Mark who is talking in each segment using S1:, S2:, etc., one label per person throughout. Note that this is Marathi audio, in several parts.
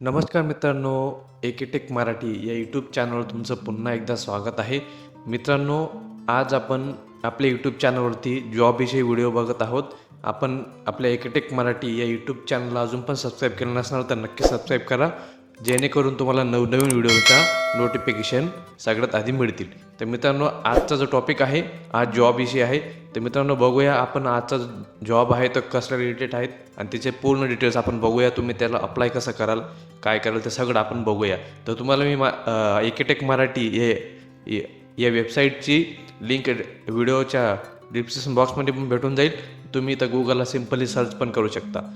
S1: नमस्कार मित्रांनो एकेटेक मराठी या यूट्यूब चॅनलवर तुमचं पुन्हा एकदा स्वागत आहे. मित्रांनो आज आपण आपल्या यूट्यूब चॅनलवरती जॉबविषयी व्हिडिओ बघत आहोत. आपण आपल्या एकेटेक मराठी या यूट्यूब चॅनलला अजून पण सबस्क्राईब केलं नसणार तर नक्की सबस्क्राईब करा. जेणेकरून तुम्हाला नवनवीन व्हिडिओचा नोटिफिकेशन सगळ्यात आधी मिळतील. तर मित्रांनो आजचा जो टॉपिक आहे आज जॉबविषयी आहे. तर मित्रांनो बघूया आपण आजचा जॉब आहे तर कसल्या रिलेटेड आहेत आणि त्याचे पूर्ण डिटेल्स आपण बघूया. तुम्ही त्याला अप्लाय कसं कराल काय कराल ते सगळं आपण बघूया. तर तुम्हाला मी मा एकेटेक मराठी हे या वेबसाईटची लिंक व्हिडिओच्या डिस्क्रिप्शन बॉक्समध्ये पण भेटून जाईल. तुम्ही इथं गुगलला सिम्पली सर्च पण करू शकता.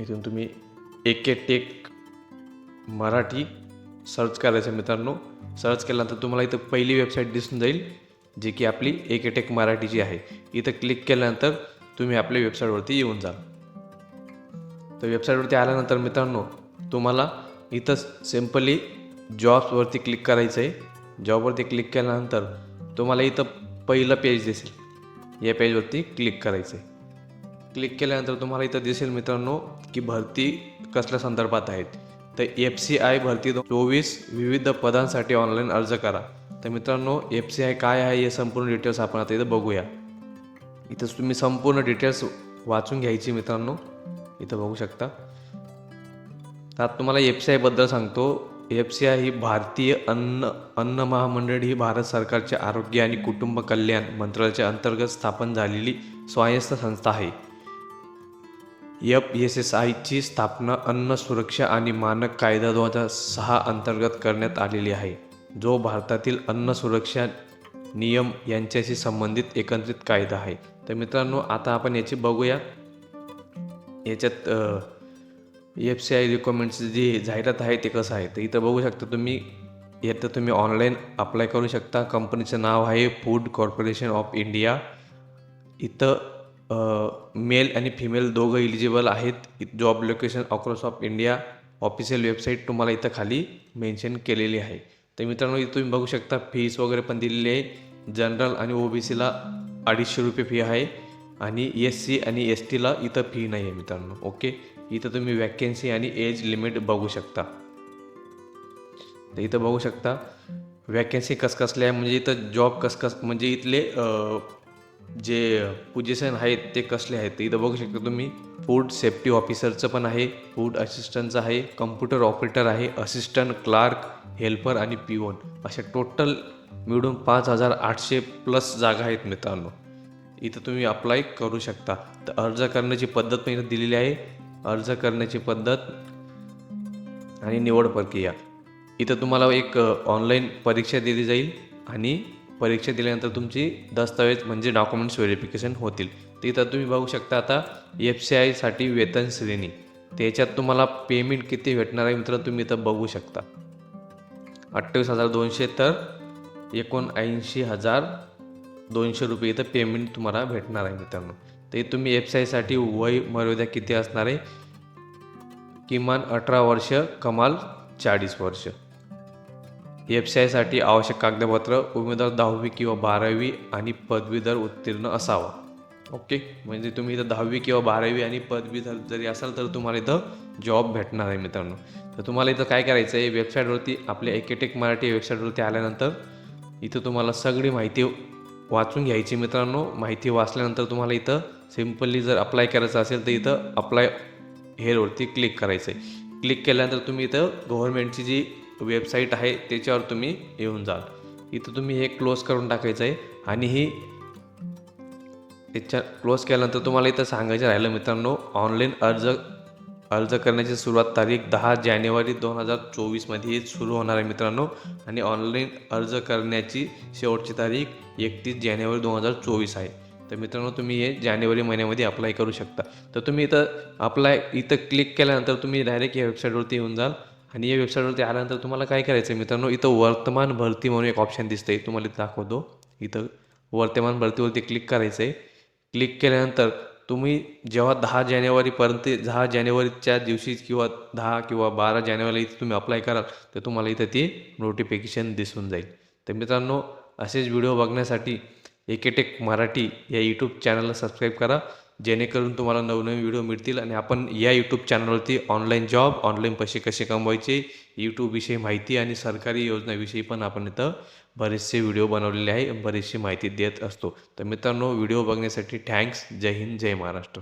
S1: इथून तुम्ही एकेटेक मराठी सर्च करायचं मित्रांनो. सर्च केल्यानंतर तुम्हाला इथं पहिली वेबसाईट दिसून जाईल. जी की आपली एक एटेक मराठीची आहे इथं क्लिक केल्यानंतर तुम्ही आपल्या वेबसाईटवरती येऊन जाल. तर वेबसाईटवरती आल्यानंतर मित्रांनो तुम्हाला इथं सिम्पली जॉब्सवरती क्लिक करायचं आहे जॉबवरती क्लिक केल्यानंतर तुम्हाला इथं पहिलं पेज दिसेल. या पेजवरती क्लिक करायचं आहे क्लिक केल्यानंतर तुम्हाला इथं दिसेल मित्रांनो की भरती कसल्या संदर्भात आहेत. तर एफ सी आय भरती चोवीस विविध पदांसाठी ऑनलाईन अर्ज करा. तर मित्रांनो एफ सी आय काय आहे हे संपूर्ण डिटेल्स आपण आता इथं बघूया. इथं तुम्ही संपूर्ण डिटेल्स वाचून घ्यायची मित्रांनो. इथं बघू शकता. तर आता तुम्हाला एफ सी आयबद्दल सांगतो. एफ सी आय ही भारतीय अन्न अन्न महामंडळ ही भारत सरकारच्या आरोग्य आणि कुटुंब कल्याण मंत्रालयाच्या अंतर्गत स्थापन झालेली स्वायत्त संस्था आहे. एफ एस एस आयची स्थापना अन्न सुरक्षा आणि मानक कायदा दोन हजार सहा अंतर्गत करण्यात आलेली आहे. जो भारतातील अन्न सुरक्षा नियम यांच्याशी संबंधित एकत्रित कायदा आहे. तर मित्रांनो आता आपण याची बघूया. याच्यात एफ सी आय रिक्वायरमेंट्सची जी जाहिरात आहे ते कसं आहे? तर इथं बघू शकता तुम्ही यात तुम्ही ऑनलाईन अप्लाय करू शकता. कंपनीचं नाव आहे फूड कॉर्पोरेशन ऑफ इंडिया इथं मेल आणि फिमेल दोघं इलिजिबल आहेत. Job location across of India official website तुम्हाला इथं खाली मेन्शन केलेली आहे. तर मित्रांनो इथे तुम्ही बघू शकता फीस वगैरे पण दिलेली आहे. जनरल आणि ओ बी सीला अडीचशे रुपये फी आहे. आणि एस सी आणि एस टीला इथं फी नाही आहे मित्रांनो ओके इथं तुम्ही वॅकेन्सी आणि एज लिमिट बघू शकता. तर इथं बघू शकता वॅकन्सी कसकसल्या आहे म्हणजे इथं जॉब कसकस म्हणजे इथले जे पोजिशन आहेत ते कसले आहेत? ते इथं बघू शकता तुम्ही फूड सेफ्टी ऑफिसरचं पण आहे फूड असिस्टंटचं आहे कम्प्युटर ऑपरेटर आहे असिस्टंट क्लार्क हेल्पर आणि पिओन अशा टोटल मिळून पाच हजार आठशे प्लस जागा आहेत मित्रांनो. इथं तुम्ही अप्लाय करू शकता. तर अर्ज करण्याची पद्धत पण इथं दिलेली आहे. अर्ज करण्याची पद्धत आणि निवड प्रक्रिया. इथं तुम्हाला एक ऑनलाईन परीक्षा दिली जाईल आणि परीक्षा दिल्यानंतर तुमची दस्तावेज म्हणजे डॉक्युमेंट्स व्हेरिफिकेशन होतील. तर इथं तुम्ही बघू शकता आता एफ सी आयसाठी वेतन श्रेणी. त्याच्यात तुम्हाला पेमेंट किती भेटणार आहे मित्र तुम्ही इथं बघू शकता. अठ्ठावीस हजार दोनशे तर एकोणऐंशी हजार दोनशे रुपये इथं पेमेंट तुम्हाला भेटणार आहे मित्रांनो. तर तुम्ही एफ वय मर्यादा किती असणार आहे? किमान अठरा वर्ष कमाल चाळीस वर्ष. एफ आयसाठी आवश्यक कागदपत्र उमेदवार दहावी किंवा बारावी आणि पदवीधर उत्तीर्ण असावा. ओके. म्हणजे तुम्ही इथं दहावी किंवा बारावी आणि पदवीधर जरी असाल तर तुम्हाला इथं जॉब भेटणार आहे मित्रांनो. तर तुम्हाला इथं काय करायचं आहे वेबसाईटवरती आपल्या एकेटेक मराठी वेबसाईटवरती आल्यानंतर इथं तुम्हाला सगळी माहिती वाचून घ्यायची मित्रांनो. माहिती वाचल्यानंतर तुम्हाला इथं सिम्पली जर अप्लाय करायचं असेल तर इथं अप्लाय हेअरवरती क्लिक करायचं आहे क्लिक केल्यानंतर तुम्ही इथं गव्हर्नमेंटची जी वेबसाईट आहे त्याच्यावर तुम्ही येऊन जाल. इथं तुम्ही हे क्लोज करून टाकायचं आहे आणि ही इच्छा क्लोज केल्यानंतर तुम्हाला इथं सांगायचं राहिलं मित्रांनो ऑनलाईन अर्ज अर्ज करण्याची सुरुवात तारीख दहा जानेवारी दोन हजार चोवीसमध्ये सुरू होणार आहे मित्रांनो. आणि ऑनलाईन अर्ज करण्याची शेवटची तारीख एकतीस जानेवारी दोन हजार चोवीस आहे. तर मित्रांनो तुम्ही हे जानेवारी महिन्यामध्ये अप्लाय करू शकता. तर तुम्ही इथं अप्लाय इथं क्लिक केल्यानंतर तुम्ही डायरेक्ट या वेबसाईटवरती येऊन जाल. आणि या वेबसाईटवरती आल्यानंतर तुम्हाला काय करायचं आहे मित्रांनो इथं वर्तमान भरती म्हणून एक ऑप्शन दिसतंय तुम्हाला इथं दाखवतो. इथं वर्तमान भरतीवरती क्लिक करायचं आहे क्लिक केल्यानंतर तुम्ही जेव्हा दहा जानेवारीपर्यंत दहा जानेवारीच्या दिवशी किंवा दहा किंवा बारा जानेवारीला इथे तुम्ही अप्लाय कराल तर तुम्हाला इथं ती नोटिफिकेशन दिसून जाईल. तर मित्रांनो असेच व्हिडिओ बघण्यासाठी एकेटेक मराठी या यूट्यूब चॅनलला सबस्क्राईब करा. जेणेकरून तुम्हाला नवनवीन व्हिडिओ मिळतील आणि आपण या यूट्यूब चॅनलवरती ऑनलाईन जॉब ऑनलाईन पैसे कसे कमवायचे यूट्यूबविषयी माहिती आणि सरकारी योजनाविषयी पण आपण इथं बरेचसे व्हिडिओ बनवलेले आहे बरीचशी माहिती देत असतो. तर मित्रांनो व्हिडिओ बघण्यासाठी थँक्स जय हिंद जय महाराष्ट्र.